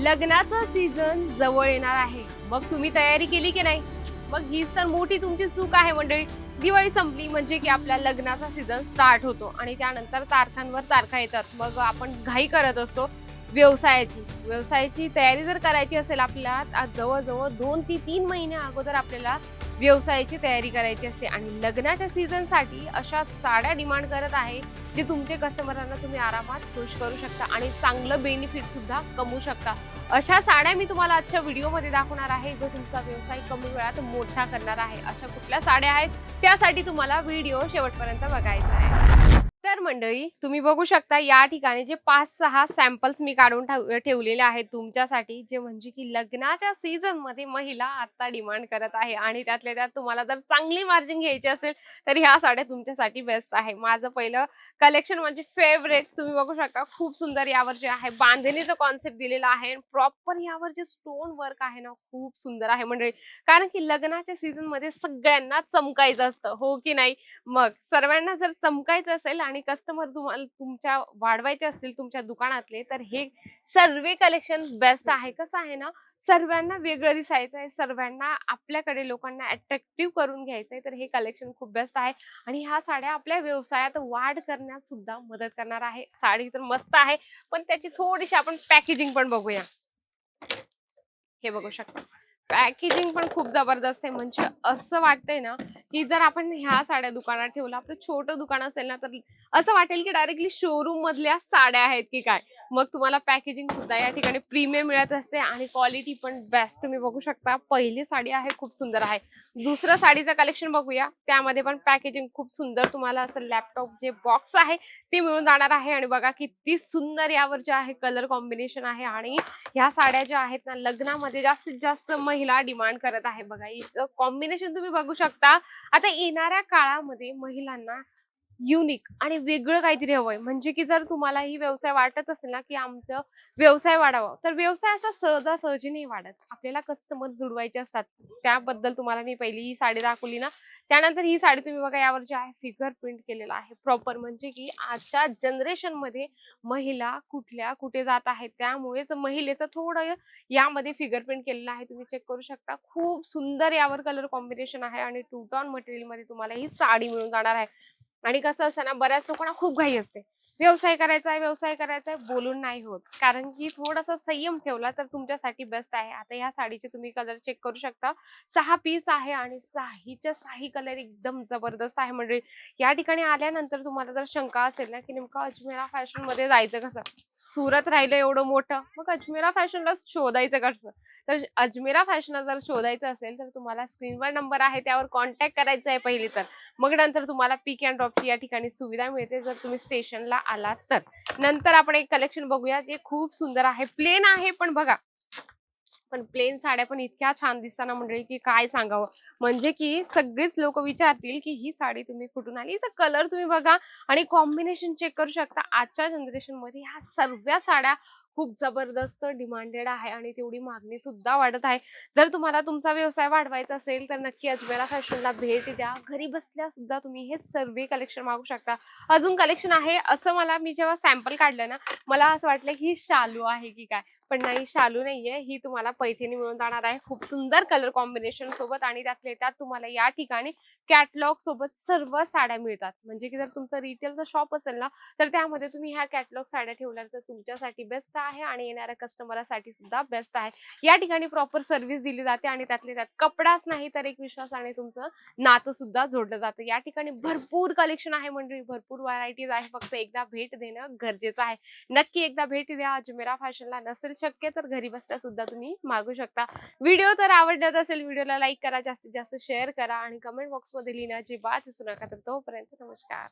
लग्नाचा सीझन जवळ येणार आहे. मग तुम्ही तयारी केली की नाही? मग हीच तर मोठी तुमची चूक आहे मंडळी. दिवाळी संपली म्हणजे की आपल्या लग्नाचा सीझन स्टार्ट होतो आणि त्यानंतर तारखांवर तारखा येतात. मग आपण घाई करत असतो व्यवसायाची. व्यवसायाची तयारी जर करायची असेल आपल्याला आज जवळजवळ दोन ते तीन महिने अगोदर आपल्याला व्यवसायाची तयारी करायची असते. आणि लग्नाच्या सीझनसाठी अशा साड्या डिमांड करत आहे जे तुमचे कस्टमरांना तुम्ही आरामात खुश करू शकता आणि चांगलं बेनिफिट सुद्धा कमवू शकता. अशा साड्या मी तुम्हाला आजच्या व्हिडिओमध्ये दाखवणार आहे जो तुमचा व्यवसाय कमी वेळात मोठा करणार आहे. अशा कुठल्या साड्या आहेत त्यासाठी तुम्हाला व्हिडिओ शेवटपर्यंत बघायचा आहे. तर मंडळी तुम्ही बघू शकता या ठिकाणी जे पाच सहा सॅम्पल्स मी काढून ठेव- ठेवलेले आहेत तुमच्यासाठी जे म्हणजे की लग्नाच्या सीझनमध्ये महिला आता डिमांड करत आहे आणि त्यातल्या त्यात तुम्हाला जर चांगली मार्जिन घ्यायची असेल तर ह्या साड्या तुमच्यासाठी बेस्ट आहे. माझं पहिलं कलेक्शन म्हणजे फेवरेट तुम्ही बघू शकता खूप सुंदर यावर जे आहे बांधणीचं कॉन्सेप्ट दिलेला आहे प्रॉपर यावर जे स्टोन वर्क आहे ना खूप सुंदर आहे मंडळी. कारण की लग्नाच्या सीझनमध्ये सगळ्यांना चमकायचं असतं हो की नाही? मग सर्वांना जर चमकायचं असेल आणि कस्टमर तुम्हाला तुमच्या वाढवायचे असतील तुमच्या दुकानातले तर हे सर्व कलेक्शन बेस्ट आहे. कसं आहे ना सर्वांना वेगळं दिसायचं आहे. सर्वांना आपल्याकडे लोकांना अट्रॅक्टिव्ह करून घ्यायचं आहे. तर हे कलेक्शन खूप बेस्ट आहे. आणि ह्या साड्या आपल्या व्यवसायात वाढ करण्यास सुद्धा मदत करणार आहे. साडी तर मस्त आहे पण त्याची थोडीशी आपण पॅकेजिंग पण बघूया. हे बघू शकता. पॅकेजिंग पण खूप जबरदस्त आहे. म्हणजे असं वाटतंय ना की जर आपण ह्या साड्या दुकानात ठेवलं आपलं छोटं दुकान असेल ना तर असं वाटेल की डायरेक्टली शोरूम मधल्या साड्या आहेत की काय? मग तुम्हाला पॅकेजिंग सुद्धा या ठिकाणी प्रीमियम मिळत असते आणि क्वालिटी पण बेस्ट तुम्ही बघू शकता पहिली साडी आहे खूप सुंदर आहे. दुसरं साडीचं कलेक्शन बघूया. त्यामध्ये पण पॅकेजिंग खूप सुंदर तुम्हाला असं लॅपटॉप जे बॉक्स आहे ते मिळून जाणार आहे. आणि बघा किती सुंदर यावर जे आहे कलर कॉम्बिनेशन आहे. आणि ह्या साड्या ज्या आहेत ना लग्नामध्ये जास्तीत जास्त महिला डिमांड करत आहे बघा. इथं कॉम्बिनेशन तुम्ही बघू शकता. आता येणाऱ्या काळामध्ये महिलांना युनिक आणि वेगळं काहीतरी हवंय. म्हणजे की जर तुम्हाला ही व्यवसाय वाटत असेल ना की आमचं व्यवसाय वाढावा तर व्यवसाय असा सहजासहजी नाही वाढत. आपल्याला कस्टमर जुडवायचे असतात. त्याबद्दल तुम्हाला मी पहिली ही साडी दाखवली ना त्यानंतर ही साडी तुम्ही बघा यावर जे आहे फिगर प्रिंट केलेला आहे. प्रॉपर म्हणजे की आजच्या जनरेशनमध्ये महिला कुठल्या कुठे जात आहेत त्यामुळेच महिलेचं थोडं यामध्ये फिगर प्रिंट केलेलं आहे. तुम्ही चेक करू शकता. खूप सुंदर यावर कलर कॉम्बिनेशन आहे आणि टू टॉन मटेरियलमध्ये तुम्हाला ही साडी मिळून जाणार आहे. आणि कसं असतं ना बऱ्याच लोकांना खूप घाई असते. व्यवसाय करायचा आहे व्यवसाय करायचा आहे बोलून नाही होत. कारण की थोडासा संयम ठेवला तर तुमच्यासाठी बेस्ट आहे. आता ह्या साडीचे तुम्ही कलर चेक करू शकता. सहा पीस आहे आणि साहीच्या साही कलर एकदम जबरदस्त आहे. म्हणजे या ठिकाणी आल्यानंतर तुम्हाला जर शंका असेल ना की नेमकं अजमेरा फॅशनमध्ये जायचं कसं? सुरत राहिलं एवढं मोठं. मग अजमेरा फॅशनला शोधायचं कसं? तर अजमेरा फॅशनला जर शोधायचं असेल तर तुम्हाला स्क्रीनवर नंबर आहे. त्यावर कॉन्टॅक्ट करायचा आहे पहिली तर. मग नंतर तुम्हाला पिक अँड ड्रॉपची या ठिकाणी सुविधा मिळते जर तुम्ही स्टेशनला आलात तर. नंतर आपण एक कलेक्शन बघूया जे खूप सुंदर आहे. प्लेन आहे पण बघा. पण प्लेन साड्या पण इतक्या छान दिसताना मंडळी की काय सांगावं? म्हणजे की सगळेच लोक विचारतील की ही साडी तुम्ही कुठून आली? हिचा कलर तुम्ही बघा आणि कॉम्बिनेशन चेक करू शकता. आजच्या जनरेशनमध्ये ह्या सर्व साड्या खूप जबरदस्त डिमांडेड आहे आणि तेवढी मागणी सुद्धा वाढत आहे. जर तुम्हाला तुमचा व्यवसाय वाढवायचा असेल तर नक्की अजमेरा फॅशनला भेट द्या. घरी बसल्या सुद्धा तुम्ही हे सर्व कलेक्शन मागू शकता. अजून कलेक्शन आहे असं मला मी जेव्हा सॅम्पल काढलं ना मला असं वाटलं की ही शालू आहे की काय? पण नाही शालू नाहीये. ही तुम्हाला पैठणी मिळून जाणार आहे. खूप सुंदर कलर कॉम्बिनेशन सोबत आणि त्यातले त्यात तुम्हाला या ठिकाणी कॅटलॉग सोबत सर्व साड्या मिळतात. म्हणजे की जर तुमचं रिटेलचं शॉप असेल ना तर त्यामध्ये तुम्ही ह्या कॅटलॉग साड्या ठेवल्या तर तुमच्यासाठी बेस्ट आहे आणि येणाऱ्या कस्टमरसाठी सुद्धा बेस्ट आहे. या ठिकाणी प्रॉपर सर्व्हिस दिली जाते आणि त्यातले त्यात कपडाच नाही तर एक विश्वासाने तुमचं नातं सुद्धा जोडलं जातं. या ठिकाणी भरपूर कलेक्शन आहे म्हणजे भरपूर व्हरायटीज आहे. फक्त एकदा भेट देणं गरजेचं आहे. नक्की एकदा भेट द्या. अजमेरा फॅशनला नसेल शक्य तर घरी बसल्या सुद्धा तुम्ही मागू शकता. व्हिडिओ तर आवडत असेल व्हिडिओला लाईक करा जास्तीत जास्त शेअर करा आणि कमेंट बॉक्समध्ये लिहिण्याची बात असू नका. तर तोपर्यंत नमस्कार.